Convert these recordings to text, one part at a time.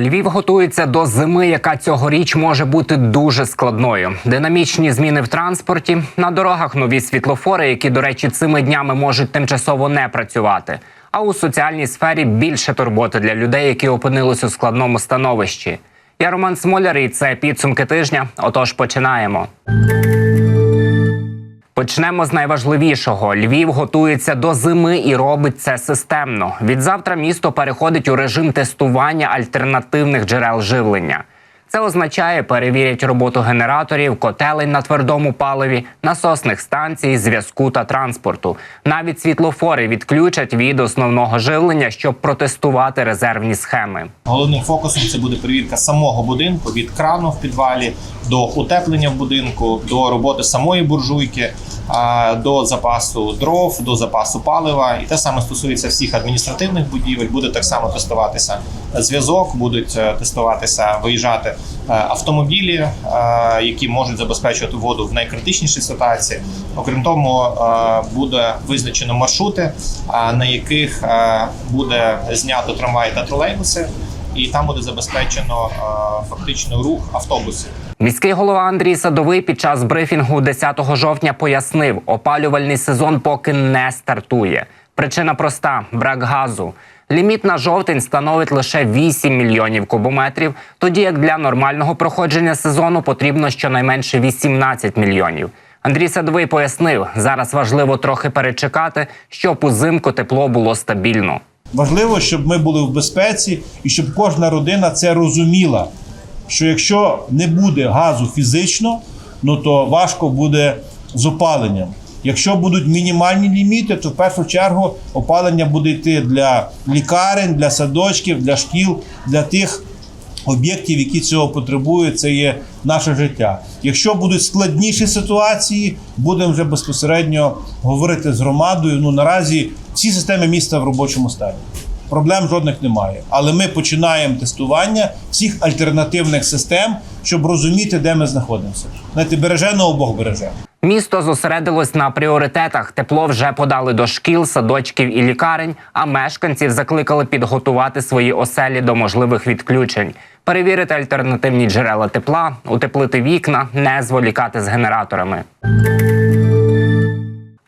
Львів готується до зими, яка цьогоріч може бути дуже складною. Динамічні зміни в транспорті на дорогах нові світлофори, які, до речі, цими днями можуть тимчасово не працювати. А у соціальній сфері більше турботи для людей, які опинились у складному становищі. Я Роман Смоляр, і це підсумки тижня. Отож, починаємо. Почнемо з найважливішого. Львів готується до зими і робить це системно. Від завтра місто переходить у режим тестування альтернативних джерел живлення. Це означає, перевірять роботу генераторів, котелень на твердому паливі, насосних станцій, зв'язку та транспорту. Навіть світлофори відключать від основного живлення, щоб протестувати резервні схеми. Головним фокусом це буде перевірка самого будинку від крану в підвалі до утеплення в будинку, до роботи самої буржуйки, до запасу дров, до запасу палива. І те саме стосується всіх адміністративних будівель. Буде так само тестуватися зв'язок, будуть е, тестуватися виїжджати е, автомобілі, е, які можуть забезпечувати воду в найкритичнішій ситуації. Окрім того, буде визначено маршрути, на яких буде знято трамваї та тролейбуси, і там буде забезпечено е, фактично рух автобусів. Міський голова Андрій Садовий під час брифінгу 10 жовтня пояснив, опалювальний сезон поки не стартує. Причина проста: брак газу. Ліміт на жовтень становить лише 8 мільйонів кубометрів, тоді як для нормального проходження сезону потрібно щонайменше 18 мільйонів. Андрій Садовий пояснив, зараз важливо трохи перечекати, щоб узимку тепло було стабільно. Важливо, щоб ми були в безпеці і щоб кожна родина це розуміла. Що якщо не буде газу фізично, ну то важко буде з опаленням. Якщо будуть мінімальні ліміти, то в першу чергу опалення буде йти для лікарень, для садочків, для шкіл, для тих об'єктів, які цього потребують. Це є наше життя. Якщо будуть складніші ситуації, будемо вже безпосередньо говорити з громадою. Ну наразі всі системи міста в робочому стані. Проблем жодних немає. Але ми починаємо тестування всіх альтернативних систем, щоб розуміти, де ми знаходимося. Знаєте, береженого Бог береже. Місто зосередилось на пріоритетах. Тепло вже подали до шкіл, садочків і лікарень, а мешканців закликали підготувати свої оселі до можливих відключень, перевірити альтернативні джерела тепла, утеплити вікна, не зволікати з генераторами.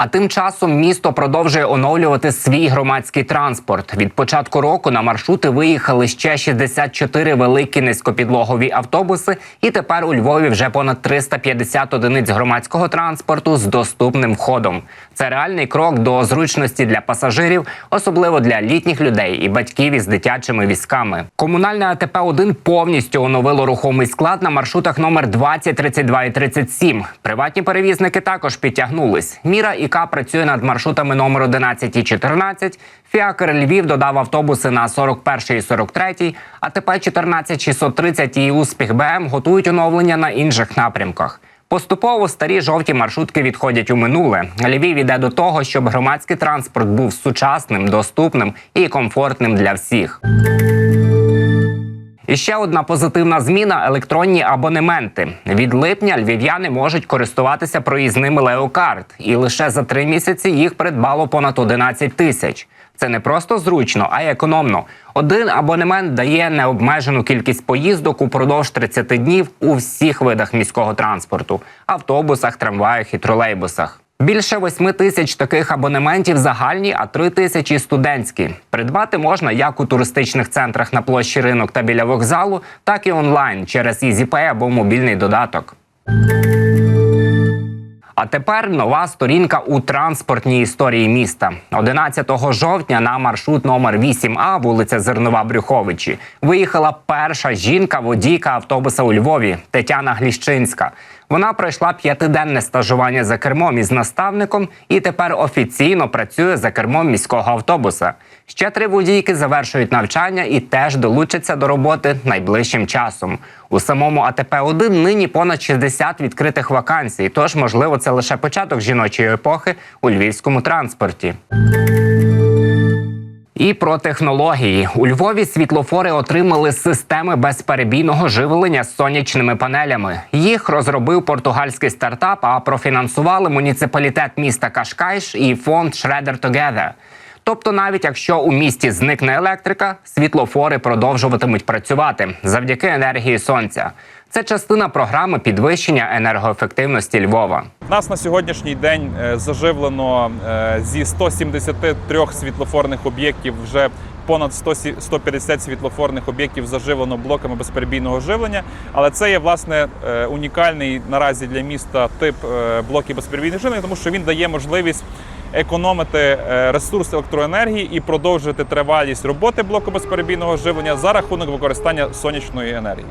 А тим часом місто продовжує оновлювати свій громадський транспорт. Від початку року на маршрути виїхали ще 64 великі низькопідлогові автобуси, і тепер у Львові вже понад 350 одиниць громадського транспорту з доступним входом. Це реальний крок до зручності для пасажирів, особливо для літніх людей і батьків із дитячими візками. Комунальне АТП 1 повністю оновило рухомий склад на маршрутах номер 20, 32 і 37. Приватні перевізники також підтягнулись. Міра ІК працює над маршрутами номер 11 і 14. Фіакр Львів додав автобуси на 41 і 43, АТП 14 630 і Успіх БМ готують оновлення на інших напрямках. Поступово старі жовті маршрутки відходять у минуле. Львів іде до того, щоб громадський транспорт був сучасним, доступним і комфортним для всіх. І ще одна позитивна зміна електронні абонементи. Від липня львів'яни можуть користуватися проїзними леокарт, і лише за три місяці їх придбало понад 11 тисяч. Це не просто зручно, а й економно. Один абонемент дає необмежену кількість поїздок упродовж 30 днів у всіх видах міського транспорту автобусах, трамваях і тролейбусах. Більше восьми тисяч таких абонементів загальні, а три тисячі студентські. Придбати можна як у туристичних центрах на площі ринок та біля вокзалу, так і онлайн через EasyPay або мобільний додаток. А тепер нова сторінка у транспортній історії міста. 11 жовтня на маршрут номер 8А, вулиця Зернова Брюховичі, виїхала перша жінка водійка автобуса у Львові Тетяна Гліщинська. Вона пройшла п'ятиденне стажування за кермом із наставником і тепер офіційно працює за кермом міського автобуса. Ще три водійки завершують навчання і теж долучаться до роботи найближчим часом. У самому АТП 1 нині понад 60 відкритих вакансій. Тож, можливо, це лише початок жіночої епохи у львівському транспорті. І про технології у Львові світлофори отримали системи безперебійного живлення з сонячними панелями. Їх розробив португальський стартап, а профінансували муніципалітет міста Кашкайш і фонд Shredder Together. Тобто, навіть якщо у місті зникне електрика, світлофори продовжуватимуть працювати завдяки енергії сонця. Це частина програми підвищення енергоефективності Львова. Нас на сьогоднішній день е, заживлено е, зі 173 світлофорних об'єктів вже понад 100 сі- 150 світлофорних об'єктів заживлено блоками безперебійного живлення. Але це є власне е, унікальний наразі для міста тип блоків безперебійного живлення, тому що він дає можливість економити е, ресурс електроенергії і продовжити тривалість роботи блоку безперебійного живлення за рахунок використання сонячної енергії.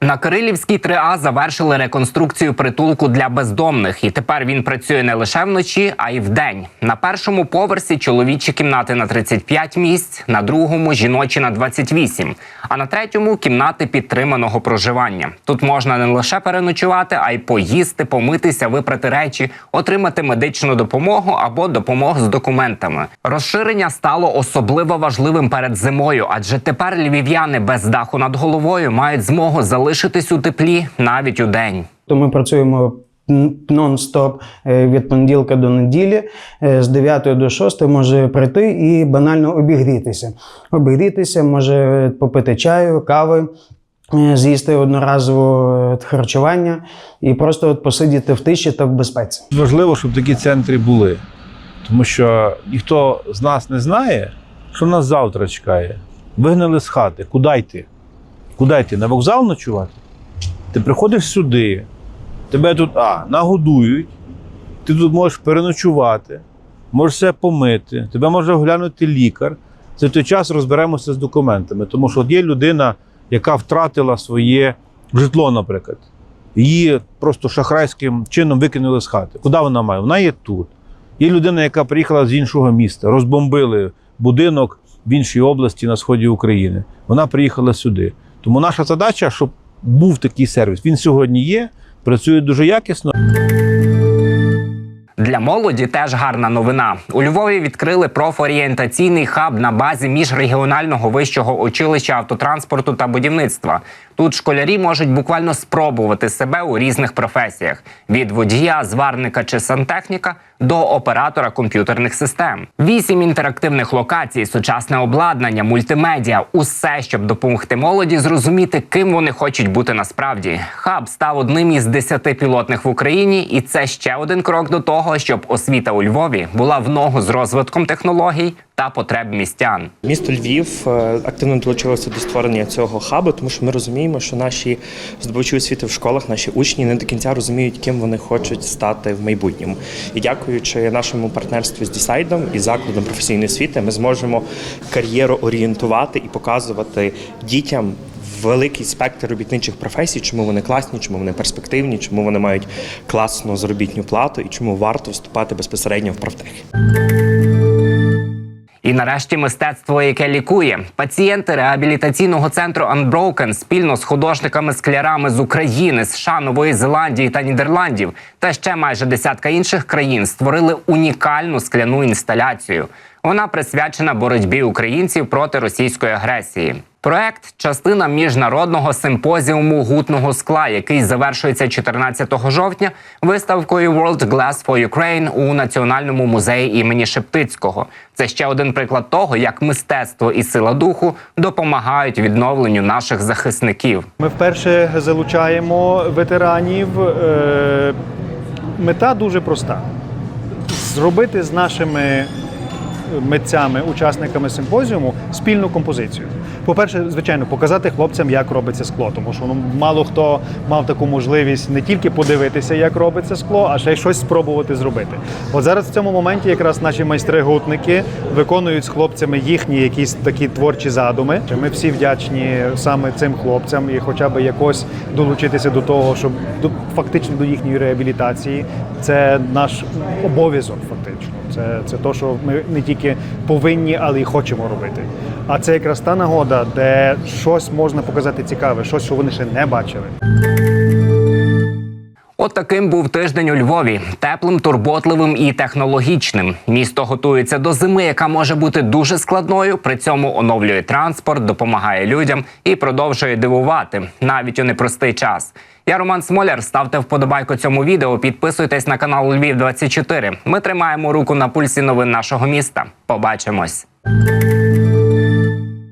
На Кирилівській 3А завершили реконструкцію притулку для бездомних, і тепер він працює не лише вночі, а й вдень. На першому поверсі чоловічі кімнати на 35 місць, на другому жіночі на 28, а на третьому кімнати підтриманого проживання. Тут можна не лише переночувати, а й поїсти, помитися, випрати речі, отримати медичну допомогу або допомогу з документами. Розширення стало особливо важливим перед зимою, адже тепер львів'яни без даху над головою мають змогу залишитись у теплі навіть у день. То ми працюємо нон-стоп е, від понеділка до неділі, е, з 9 до 6 може прийти і банально обігрітися. Обігрітися, може попити чаю, кави, е, з'їсти одноразово е, харчування і просто от посидіти в тиші та в безпеці. Важливо, щоб такі центри були. Тому що ніхто з нас не знає, що нас завтра чекає. Вигнали з хати. Куди йти? Куди йти? На вокзал ночувати? Ти приходиш сюди, тебе тут а, нагодують, ти тут можеш переночувати, можеш себе помити, тебе може оглянути лікар. За той час розберемося з документами. Тому що от є людина, яка втратила своє житло, наприклад. Її просто шахрайським чином викинули з хати. Куди вона має? Вона є тут. Є людина, яка приїхала з іншого міста, розбомбили будинок в іншій області на сході України. Вона приїхала сюди. Тому наша задача, щоб був такий сервіс. Він сьогодні є, працює дуже якісно. Для молоді теж гарна новина. У Львові відкрили профорієнтаційний хаб на базі міжрегіонального вищого училища автотранспорту та будівництва. Тут школярі можуть буквально спробувати себе у різних професіях: від водія, зварника чи сантехніка до оператора комп'ютерних систем. Вісім інтерактивних локацій, сучасне обладнання, мультимедіа усе, щоб допомогти молоді зрозуміти, ким вони хочуть бути насправді. Хаб став одним із десяти пілотних в Україні, і це ще один крок до того, щоб освіта у Львові була в ногу з розвитком технологій та потреб містян. Місто Львів е, активно долучилося до створення цього хабу, тому що ми розуміємо, що наші здобувачі освіти в школах, наші учні не до кінця розуміють, ким вони хочуть стати в майбутньому. І дякуючи нашому партнерстві з Дісайдом і закладом професійної освіти, ми зможемо кар'єру орієнтувати і показувати дітям. Великий спектр робітничих професій, чому вони класні, чому вони перспективні, чому вони мають класну заробітну плату і чому варто вступати безпосередньо в правтех. І нарешті мистецтво, яке лікує. Пацієнти реабілітаційного центру Unbroken спільно з художниками-склярами з України, США, Нової Зеландії та Нідерландів та ще майже десятка інших країн створили унікальну скляну інсталяцію. Вона присвячена боротьбі українців проти російської агресії. Проект частина міжнародного симпозіуму гутного скла, який завершується 14 жовтня виставкою World Glass for Ukraine у Національному музеї імені Шептицького. Це ще один приклад того, як мистецтво і сила духу допомагають відновленню наших захисників. Ми вперше залучаємо ветеранів. Е, Мета дуже проста: зробити з нашими митцями, учасниками симпозіуму спільну композицію. По-перше, звичайно, показати хлопцям, як робиться скло, тому що ну, мало хто мав таку можливість не тільки подивитися, як робиться скло, а ще й щось спробувати зробити. От зараз в цьому моменті якраз наші майстри-гутники виконують з хлопцями їхні якісь такі творчі задуми. Ми всі вдячні саме цим хлопцям і хоча б якось долучитися до того, щоб фактично до їхньої реабілітації. Це наш обов'язок, фактично. Це, це те, що ми не тільки повинні, але й хочемо робити. А це якраз та нагода, де щось можна показати цікаве, щось, що вони ще не бачили. От таким був тиждень у Львові: теплим, турботливим і технологічним. Місто готується до зими, яка може бути дуже складною. При цьому оновлює транспорт, допомагає людям і продовжує дивувати навіть у непростий час. Я Роман Смоляр. Ставте вподобайку цьому відео. Підписуйтесь на канал Львів 24 Ми тримаємо руку на пульсі новин нашого міста. Побачимось.